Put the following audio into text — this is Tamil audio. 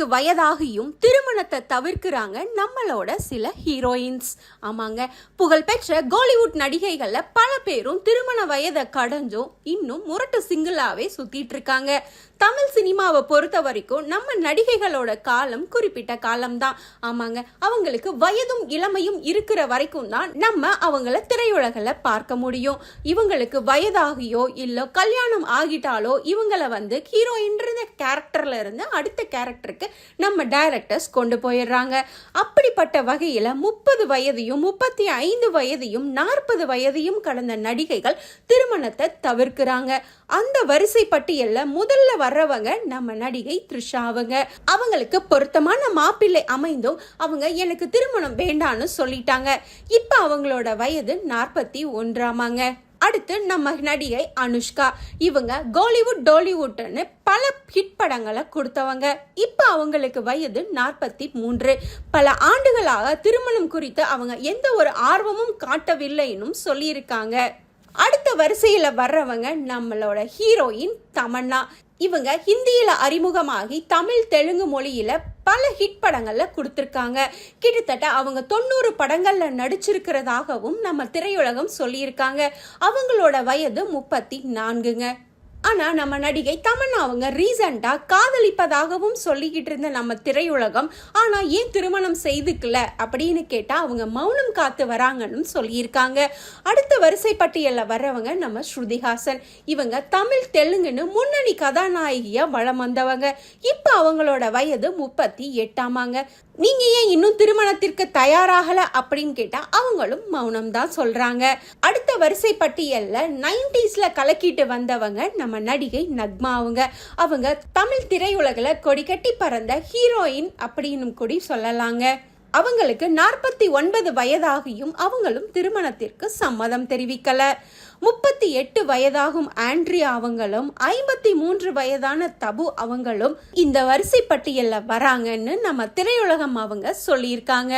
அவங்களுக்கு வயதாகியும் திருமணத்தை தவிர்க்கிறாங்க நம்மளோட சில ஹீரோயின்ஸ் ஆமாங்க. புகழ்பெற்ற கோலிவுட் நடிகைகள்ல பல பேரும் திருமண வயதை கடைஞ்சும் இன்னும் முரட்டு சிங்கிளாவே சுத்திட்டு இருக்காங்க. தமிழ் சினிமாவை பொறுத்த வரைக்கும் நம்ம நடிகைகளோட காலம் குறிப்பிட்ட காலம்தான். ஆமாங்க. அவங்களுக்கு வயதும் இளமையும் இருக்கிற வரைக்கும் தான் நம்ம அவங்கள திரையுலகில் பார்க்க முடியும். இவங்களுக்கு வயதாகியோ இல்லை கல்யாணம் ஆகிட்டாலோ இவங்கள வந்து ஹீரோயின்ற கேரக்டர்ல இருந்து அடுத்த கேரக்டருக்கு நம்ம டைரக்டர்ஸ் கொண்டு போயிடுறாங்க. அப்படிப்பட்ட வகையில் முப்பது வயதையும் முப்பத்தி ஐந்து வயதையும் நாற்பது வயதையும் கடந்த நடிகைகள் திருமணத்தை தவிர்க்கிறாங்க. அந்த வரிசை பட்டியலில் முதல்ல வர்றவங்க நம்ம நடிகை த்ரிஷா அவங்க அவங்களுக்கு பொருத்தமான மாப்பிள்ளை அமைந்தும் அவங்க எனக்கு திருமணம் வேண்டான்னு சொல்லிட்டாங்க. இப்போ அவங்களோட வயது நாற்பத்தி ஒன்றாமாங்க. அடுத்து நம்ம நடிகை அனுஷ்கா. இவங்க கோலிவுட் டோலிவுட்னு பல ஹிட் படங்களை கொடுத்தவங்க. இப்போ அவங்களுக்கு வயது நாற்பத்தி மூன்று. பல ஆண்டுகளாக திருமணம் குறித்து அவங்க எந்த ஒரு ஆர்வமும் காட்டவில்லைன்னு சொல்லியிருக்காங்க. அடுத்த வரிசையில் வர்றவங்க நம்மளோட ஹீரோயின் தமன்னா. இவங்க ஹிந்தியில் அறிமுகமாகி தமிழ் தெலுங்கு மொழியில் பல ஹிட் படங்களில் கொடுத்துருக்காங்க. கிட்டத்தட்ட அவங்க தொண்ணூறு படங்களில் நடிச்சிருக்கிறதாகவும் நம்ம திரையுலகம் சொல்லியிருக்காங்க. அவங்களோட வயது முப்பத்தி நான்குங்க. ஆனால் நம்ம நடிகை தமன்னா அவங்க ரீசண்டாக காதலிப்பதாகவும் சொல்லிக்கிட்டு இருந்த நம்ம திரையுலகம் ஆனால் ஏன் திருமணம் செய்துக்கல அப்படின்னு கேட்டால் அவங்க மௌனம் காத்து வராங்கன்னு சொல்லியிருக்காங்க. அடுத்த வரிசை பட்டியலில் வர்றவங்க நம்ம ஸ்ருதிஹாசன். இவங்க தமிழ் தெலுங்குன்னு முன்னணி கதாநாயகியாக வளம் வந்தவங்க. இப்போ அவங்களோட வயது முப்பத்தி எட்டாமாங்க. நீங்க ஏன் இன்னும் திருமணத்திற்கு தயாராகல அப்படின்னு கேட்டா அவங்களும் மௌனம் தான் சொல்றாங்க. அடுத்த வரிசை பட்டியலில் நைன்டிஸில் கலக்கிட்டு வந்தவங்க நம்ம நடிகை நக்மா அவங்க. அவங்க தமிழ் திரையுலகில் கொடி கட்டி பறந்த ஹீரோயின் அப்படின்னு கூட சொல்லலாங்க. அவங்களுக்கு நாற்பத்தி ஒன்பது வயதாகியும் அவங்களும் திருமணத்திற்கு சம்மதம் தெரிவிக்கல. முப்பத்தி எட்டு வயதாகும் ஆண்ட்ரியா அவங்களும் ஐம்பத்தி மூன்று வயதான தபு அவங்களும் இந்த வரிசை பட்டியலில் வராங்கன்னு நம்ம திரையுலகம் அவங்க சொல்லியிருக்காங்க.